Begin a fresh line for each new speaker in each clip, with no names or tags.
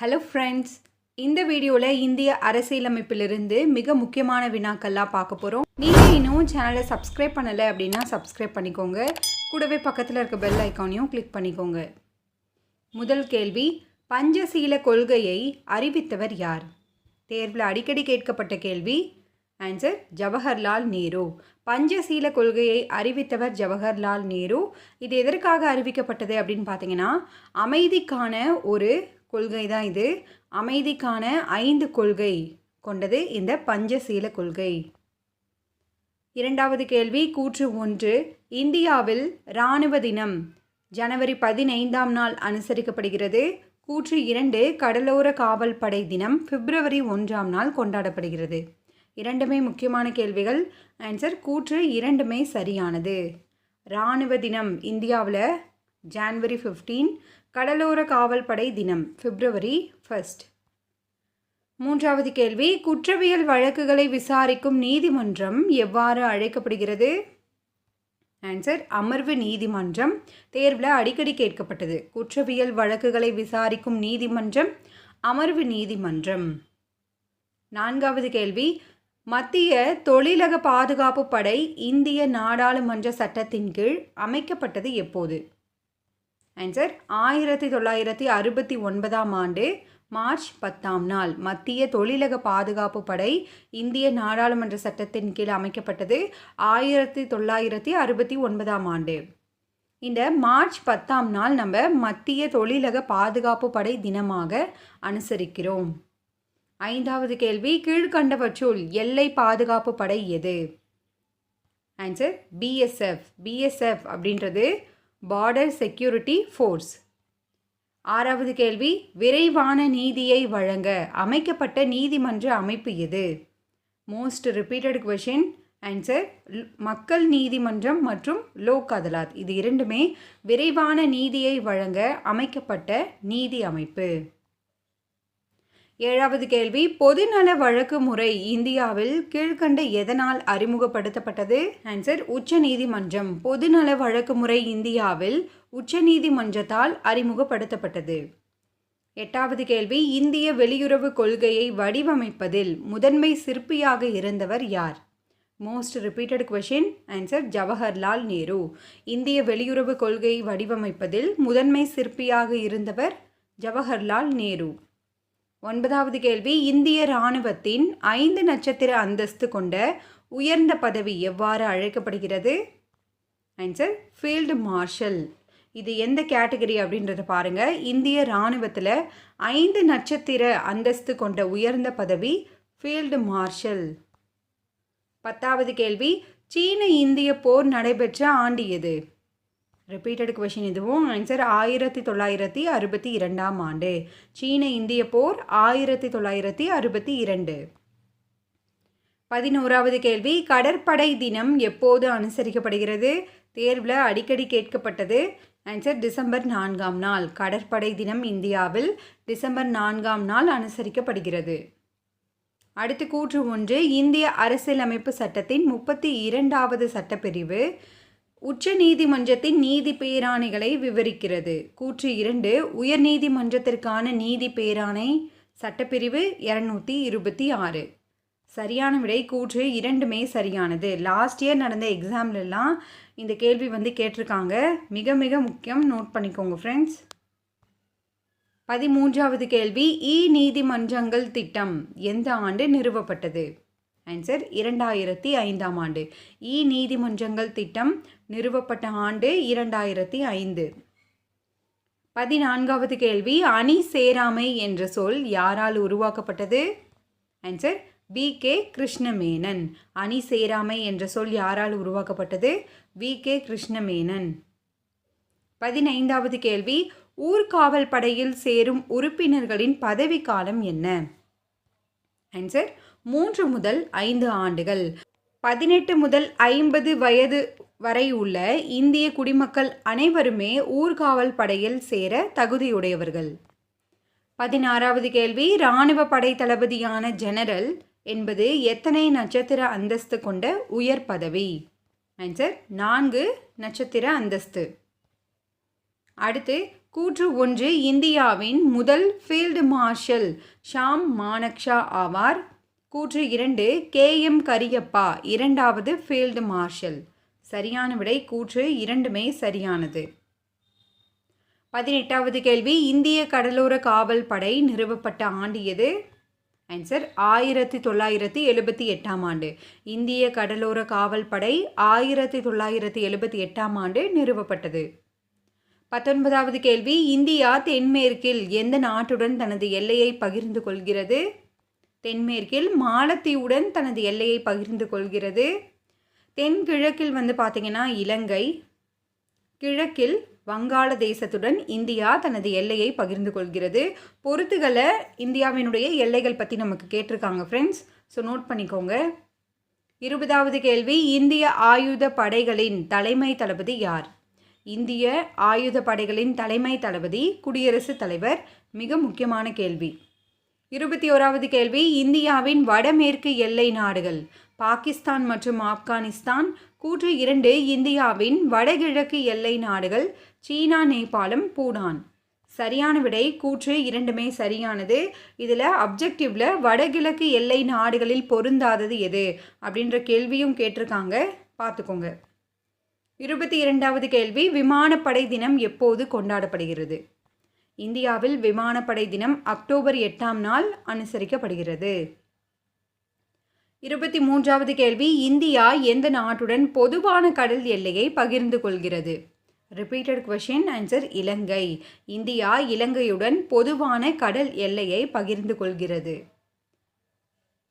Hello friends இந்த வீடியோவில் இந்திய அரசியலமைப்பிலிருந்து மிக முக்கியமான வினாக்கள்லாம் பார்க்க போகிறோம் நீங்கள் இன்னும் சேனலை சப்ஸ்கிரைப் பண்ணலை அப்படின்னா சப்ஸ்கிரைப் பண்ணிக்கோங்க. கூடவே பக்கத்தில் இருக்க பெல் ஐக்கானையும் கிளிக் பண்ணிக்கோங்க. முதல் கேள்வி பஞ்சசீல கொள்கையை அறிவித்தவர் யார்? தேர்வில் அடிக்கடி கேட்கப்பட்ட கேள்வி ஆன்சர் ஜவஹர்லால் நேரு. பஞ்சசீல கொள்கையை அறிவித்தவர் ஜவஹர்லால் நேரு. இது எதற்காக அறிவிக்கப்பட்டது அப்படின்னு பார்த்தீங்கன்னா அமைதிக்கான ஒரு கொள்கை தான் இது. அமைதிக்கான ஐந்து கொள்கை கொண்டது இந்த பஞ்சசீல கொள்கை. இரண்டாவது கேள்வி கூற்று ஒன்று. இந்தியாவில் இராணுவ தினம் ஜனவரி பதினைந்தாம் நாள் அனுசரிக்கப்படுகிறது. கூற்று இரண்டு கடலோர காவல் படை தினம் பிப்ரவரி ஒன்றாம் நாள் கொண்டாடப்படுகிறது. இரண்டுமே முக்கியமான கேள்விகள். ஆன்சர் கூற்று இரண்டுமே சரியானது. இராணுவ தினம் இந்தியாவில் ஜான்வரி ஃபிஃப்டீன் கடலோர காவல்படை தினம் பிப்ரவரி ஃபர்ஸ்ட் மூன்றாவது கேள்வி குற்றவியல் வழக்குகளை விசாரிக்கும் நீதிமன்றம் எவ்வாறு அழைக்கப்படுகிறது? ஆன்சர் அமர்வு நீதிமன்றம். தேர்வில் அடிக்கடி கேட்கப்பட்டது. குற்றவியல் வழக்குகளை விசாரிக்கும் நீதிமன்றம் அமர்வு நீதிமன்றம். நான்காவது கேள்வி மத்திய தொழிலக பாதுகாப்பு படை இந்திய நாடாளுமன்ற சட்டத்தின் கீழ் அமைக்கப்பட்டது எப்போது? ஆன்சர் ஆயிரத்தி தொள்ளாயிரத்தி அறுபத்தி ஒன்பதாம் ஆண்டு மார்ச் பத்தாம் நாள் மத்திய தொழிலக பாதுகாப்பு படை இந்திய நாடாளுமன்ற சட்டத்தின் கீழ் அமைக்கப்பட்டது ஆயிரத்தி தொள்ளாயிரத்தி அறுபத்தி ஒன்பதாம் ஆண்டு. இந்த மார்ச் பத்தாம் நாள் நம்ம மத்திய தொழிலக பாதுகாப்பு படை தினமாக அனுசரிக்கிறோம். ஐந்தாவது கேள்வி கீழ்கண்டவற்றுள் எல்லை பாதுகாப்பு படை எது? ஆன்சர் பிஎஸ்எஃப் பிஎஸ்எஃப் அப்படின்றது பார்டர் செக்யூரிட்டி ஃபோர்ஸ் ஆறாவது கேள்வி விரைவான நீதியை வழங்க அமைக்கப்பட்ட நீதிமன்ற அமைப்பு எது? மோஸ்ட் ரிப்பீட்டட் கொஷின் ஆன்சர் மக்கள் நீதிமன்றம் மற்றும் லோக் அதாலத். இது இரண்டுமே விரைவான நீதியை வழங்க அமைக்கப்பட்ட நீதி அமைப்பு. ஏழாவது கேள்வி பொதுநல வழக்கு முறை இந்தியாவில் கீழ்கண்ட எதனால் அறிமுகப்படுத்தப்பட்டது? ஆன்சர் உச்ச நீதிமன்றம் பொதுநல வழக்கு முறை இந்தியாவில் உச்சநீதிமன்றத்தால் அறிமுகப்படுத்தப்பட்டது. எட்டாவது கேள்வி இந்திய வெளியுறவு கொள்கையை வடிவமைப்பதில் முதன்மை சிற்பியாக இருந்தவர் யார்? Most repeated question answer Jawaharlal Nehru இந்திய வெளியுறவு கொள்கையை வடிவமைப்பதில் முதன்மை சிற்பியாக இருந்தவர் ஜவஹர்லால் நேரு. ஒன்பதாவது கேள்வி இந்திய இராணுவத்தின் ஐந்து நட்சத்திர அந்தஸ்து கொண்ட உயர்ந்த பதவி எவ்வாறு அழைக்கப்படுகிறது? ஆன்சர் ஃபீல்டு மார்ஷல் இது எந்த கேட்டகரி அப்படின்றத பாருங்கள் இந்திய இராணுவத்தில் ஐந்து நட்சத்திர அந்தஸ்து கொண்ட உயர்ந்த பதவி ஃபீல்டு மார்ஷல் பத்தாவது கேள்வி சீன இந்திய போர் நடைபெற்ற ஆண்டு எது? ரிப்பீட்டட் கொஷின் இதுவும் ஆன்சர் ஆயிரத்தி தொள்ளாயிரத்தி அறுபத்தி இரண்டாம் ஆண்டு. சீன இந்திய போர் ஆயிரத்தி தொள்ளாயிரத்தி அறுபத்தி இரண்டு. பதினோராவது கேள்வி கடற்படை தினம் எப்போது அனுசரிக்கப்படுகிறது? தேர்வில் அடிக்கடி கேட்கப்பட்டது. ஆன்சர் டிசம்பர் நான்காம் நாள். கடற்படை தினம் இந்தியாவில் டிசம்பர் நான்காம் நாள் அனுசரிக்கப்படுகிறது. அடுத்து கூற்று ஒன்று இந்திய அரசியலமைப்பு சட்டத்தின் முப்பத்தி இரண்டாவது சட்டப்பிரிவு. உச்ச நீதிமன்றத்தின் நீதி பேராணைகளை விவரிக்கிறது. கூற்று இரண்டு உயர் நீதிமன்றத்திற்கான நீதி பேராணை சட்டப்பிரிவு இரநூத்தி இருபத்தி ஆறு. சரியான விடை கூற்று இரண்டுமே சரியானது. லாஸ்ட் இயர் நடந்த எக்ஸாம்லலாம் இந்த கேள்வி வந்து கேட்டிருக்காங்க. மிக மிக முக்கியம் நோட் பண்ணிக்கோங்க ஃப்ரெண்ட்ஸ் பதிமூன்றாவது கேள்வி இ நீதிமன்றங்கள் திட்டம் எந்த ஆண்டு நிறுவப்பட்டது? ஆன்சர் இரண்டாயிரத்தி ஐந்தாம் ஆண்டு. இ நீதிமன்றங்கள் திட்டம் நிறுவப்பட்ட ஆண்டு இரண்டாயிரத்தி ஐந்து. பதினான்காவது கேள்வி அணி சேராமை என்ற சொல் யாரால் உருவாக்கப்பட்டது? Answer we. கே. கிருஷ்ணமேனன். அணி சேராமை என்ற சொல் யாரால் உருவாக்கப்பட்டது? வி. கே. கிருஷ்ணமேனன். பதினைந்தாவது கேள்வி ஊர்காவல் படையில் சேரும் உறுப்பினர்களின் பதவிக்காலம் என்ன? ஆன்சர் மூன்று முதல் ஐந்து ஆண்டுகள். பதினெட்டு முதல் ஐம்பது வயது வரை உள்ள இந்திய குடிமக்கள் அனைவருமே ஊர்காவல் படையில் சேர தகுதியுடையவர்கள். பதினாறாவது கேள்வி இராணுவ படை தளபதியான ஜெனரல் என்பது எத்தனை நட்சத்திர அந்தஸ்து கொண்ட உயர் பதவி? ஆன்சர் நான்கு நட்சத்திர அந்தஸ்து. அடுத்து கூற்று ஒன்று இந்தியாவின் முதல் ஃபீல்டு மார்ஷல் ஷாம் மானக்ஷா ஆவார். கூற்று இரண்டு கே எம் கரியப்பா இரண்டாவது ஃபீல்டு மார்ஷல் சரியான விடை கூற்று இரண்டுமே சரியானது. பதினெட்டாவது கேள்வி இந்திய கடலோர காவல் படை நிறுவப்பட்ட ஆண்டு எது? ஆன்சர் ஆயிரத்தி தொள்ளாயிரத்தி எழுபத்தி எட்டாம் ஆண்டு. இந்திய கடலோர காவல் படை ஆயிரத்தி தொள்ளாயிரத்தி எழுபத்தி எட்டாம் ஆண்டு நிறுவப்பட்டது. பத்தொன்பதாவது கேள்வி இந்தியா தென்மேற்கில் எந்த நாட்டுடன் தனது எல்லையை பகிர்ந்து கொள்கிறது? தென்மேற்கில் மாலத்தீவுடன் தனது எல்லையை பகிர்ந்து கொள்கிறது? தென்கிழக்கில் வந்து பார்த்திங்கன்னா இலங்கை கிழக்கில் வங்காளதேசத்துடன் இந்தியா தனது எல்லையை பகிர்ந்து கொள்கிறது. பொறுத்துகளை இந்தியாவினுடைய எல்லைகள் பற்றி நமக்கு கேட்டிருக்காங்க ஃப்ரெண்ட்ஸ் ஸோ நோட் பண்ணிக்கோங்க. இருபதாவது கேள்வி இந்திய ஆயுத படைகளின் தலைமை தளபதி யார்? இந்திய ஆயுத படைகளின் தலைமை தளபதி குடியரசுத் தலைவர் மிக முக்கியமான கேள்வி. இருபத்தி ஓராவது கேள்வி இந்தியாவின் வடமேற்கு எல்லை நாடுகள். பாகிஸ்தான் மற்றும் ஆப்கானிஸ்தான் கூற்று இரண்டு இந்தியாவின் வடகிழக்கு எல்லை நாடுகள் சீனா நேபாளம் பூடான். சரியான விடை கூற்று இரண்டுமே சரியானது. இதில் அப்ஜெக்டிவ்ல வடகிழக்கு எல்லை நாடுகளில் பொருந்தாதது எது? அப்படின்ற கேள்வியும் கேட்டிருக்காங்க. பார்த்துக்கோங்க. இருபத்தி இரண்டாவது கேள்வி விமானப்படை தினம் எப்போது கொண்டாடப்படுகிறது? இந்தியாவில் விமானப்படை தினம் அக்டோபர் எட்டாம் நாள் அனுசரிக்கப்படுகிறது. இருபத்தி மூன்றாவது கேள்வி இந்தியா எந்த நாட்டுடன் பொதுவான கடல் எல்லையை பகிர்ந்து கொள்கிறது? Repeated question answer Ilangai. India இலங்கையுடன் பொதுவான கடல் எல்லையை பகிர்ந்து கொள்கிறது.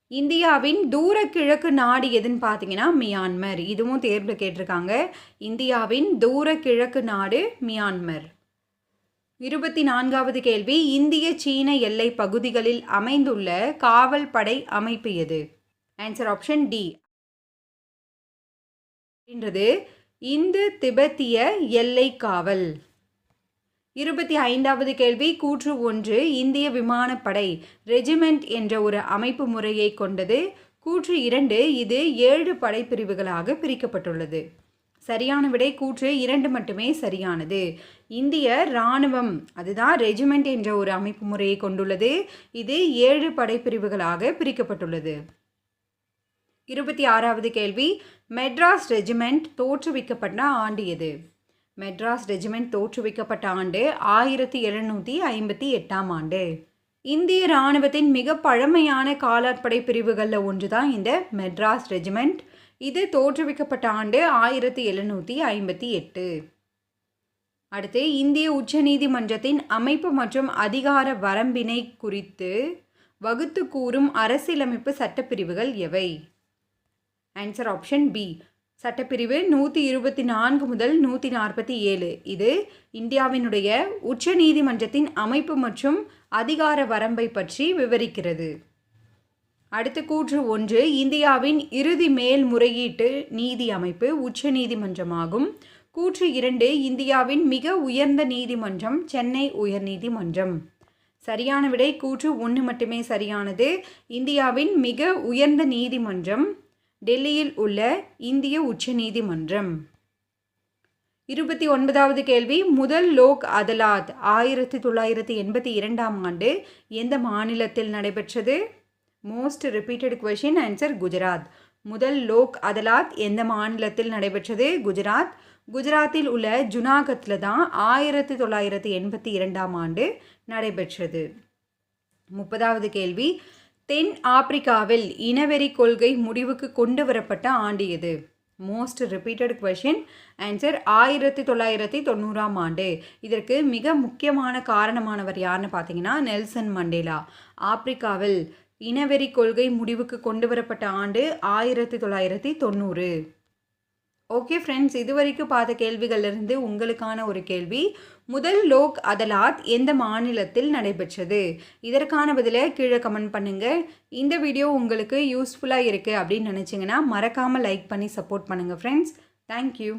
இந்தியாவின் தூர கிழக்கு நாடு எதுன்னு பார்த்தீங்கன்னா மியான்மர். இதுவும் தேர்வில் கேட்டிருக்காங்க. இந்தியாவின் தூர கிழக்கு நாடு மியான்மர். இருபத்தி நான்காவது கேள்வி இந்திய சீன எல்லை பகுதிகளில் அமைந்துள்ள காவல் படை அமைப்பு எது? ஆன்சர் ஆப்ஷன் டி அப்படின்றது இந்து திபெத்திய எல்லை காவல் இருபத்தி ஐந்தாவது கேள்வி கூற்று ஒன்று இந்திய விமானப்படை ரெஜிமெண்ட் என்ற ஒரு அமைப்பு முறையை கொண்டது. கூற்று இரண்டு இது ஏழு படைப்பிரிவுகளாக பிரிக்கப்பட்டுள்ளது. சரியான விடை கூற்று இரண்டு மட்டுமே சரியானது. இந்திய இராணுவம் அதுதான் ரெஜிமெண்ட் என்ற ஒரு அமைப்பு முறையை கொண்டுள்ளது. இது ஏழு படைப்பிரிவுகளாக பிரிக்கப்பட்டுள்ளது. இருபத்தி ஆறாவது கேள்வி. மெட்ராஸ் ரெஜிமெண்ட் தோற்றுவிக்கப்பட்ட ஆண்டு எது? மெட்ராஸ் ரெஜிமெண்ட் தோற்றுவிக்கப்பட்ட ஆண்டு ஆயிரத்தி எழுநூற்றி ஐம்பத்தி எட்டாம் ஆண்டு. இந்திய இராணுவத்தின் மிக பழமையான காலாட்படை பிரிவுகளில் ஒன்று தான் இந்த மெட்ராஸ் ரெஜிமெண்ட். இது தோற்றுவிக்கப்பட்ட ஆண்டு ஆயிரத்தி எழுநூற்றி ஐம்பத்தி எட்டு. அடுத்து இந்திய உச்சநீதிமன்றத்தின் அமைப்பு மற்றும் அதிகார வரம்பினை குறித்து வகுத்து கூறும் அரசியலமைப்பு சட்டப்பிரிவுகள் எவை? ஆன்சர் ஆப்ஷன் பி சட்டப்பிரிவு நூற்றி இருபத்தி நான்கு முதல் நூற்றி நாற்பத்தி ஏழு. இது இந்தியாவினுடைய உச்ச நீதிமன்றத்தின் அமைப்பு மற்றும் அதிகார வரம்பை பற்றி விவரிக்கிறது. அடுத்த கூற்று ஒன்று. இந்தியாவின் இறுதி மேல்முறையீட்டு நீதி அமைப்பு உச்ச நீதிமன்றமாகும். கூற்று இரண்டு. இந்தியாவின் மிக உயர்ந்த நீதிமன்றம் சென்னை உயர்நீதிமன்றம். சரியான விடை கூற்று ஒன்று மட்டுமே சரியானது. இந்தியாவின் மிக உயர்ந்த நீதிமன்றம் டெல்லியில் உள்ள இந்திய உச்ச நீதிமன்றம் இருபத்தி ஒன்பதாவது கேள்வி முதல் லோக் அதலாத் ஆயிரத்தி தொள்ளாயிரத்தி எண்பத்தி இரண்டாம் ஆண்டு எந்த மாநிலத்தில் நடைபெற்றது? Most repeated question answer Gujarat முதல் லோக் அதலாத் எந்த மாநிலத்தில் நடைபெற்றது? குஜராத் குஜராத்தில் உள்ள ஜுனாகத்தில் தான் ஆயிரத்தி தொள்ளாயிரத்தி எண்பத்தி இரண்டாம் ஆண்டு நடைபெற்றது. முப்பதாவது கேள்வி தென் ஆப்பிரிக்காவில் இனவெறி கொள்கை முடிவுக்கு கொண்டு வரப்பட்ட ஆண்டு எது? மோஸ்ட் ரிப்பீட்டட் கொஷின் ஆன்சர் ஆயிரத்தி தொள்ளாயிரத்தி தொண்ணூறாம் ஆண்டு. இதற்கு மிக முக்கியமான காரணமானவர் யாருன்னு பார்த்தீங்கன்னா நெல்சன் மண்டேலா. ஆப்பிரிக்காவில் இனவெறி கொள்கை முடிவுக்கு கொண்டு வரப்பட்ட ஆண்டு ஆயிரத்தி தொள்ளாயிரத்தி தொண்ணூறு. ஓகே ஃப்ரெண்ட்ஸ் இது வரைக்கும் பார்த்த கேள்விகளிலிருந்து உங்களுக்கான ஒரு கேள்வி. முதல் லோக் அதலாத் எந்த மாநிலத்தில் நடைபெற்றது? இதற்கான பதிலை கீழே கமெண்ட் பண்ணுங்கள் இந்த வீடியோ உங்களுக்கு யூஸ்ஃபுல்லாக இருக்குது அப்படின்னு நினச்சிங்கன்னா மறக்காமல் லைக் பண்ணி சப்போர்ட் பண்ணுங்கள் ஃப்ரெண்ட்ஸ் தேங்க்யூ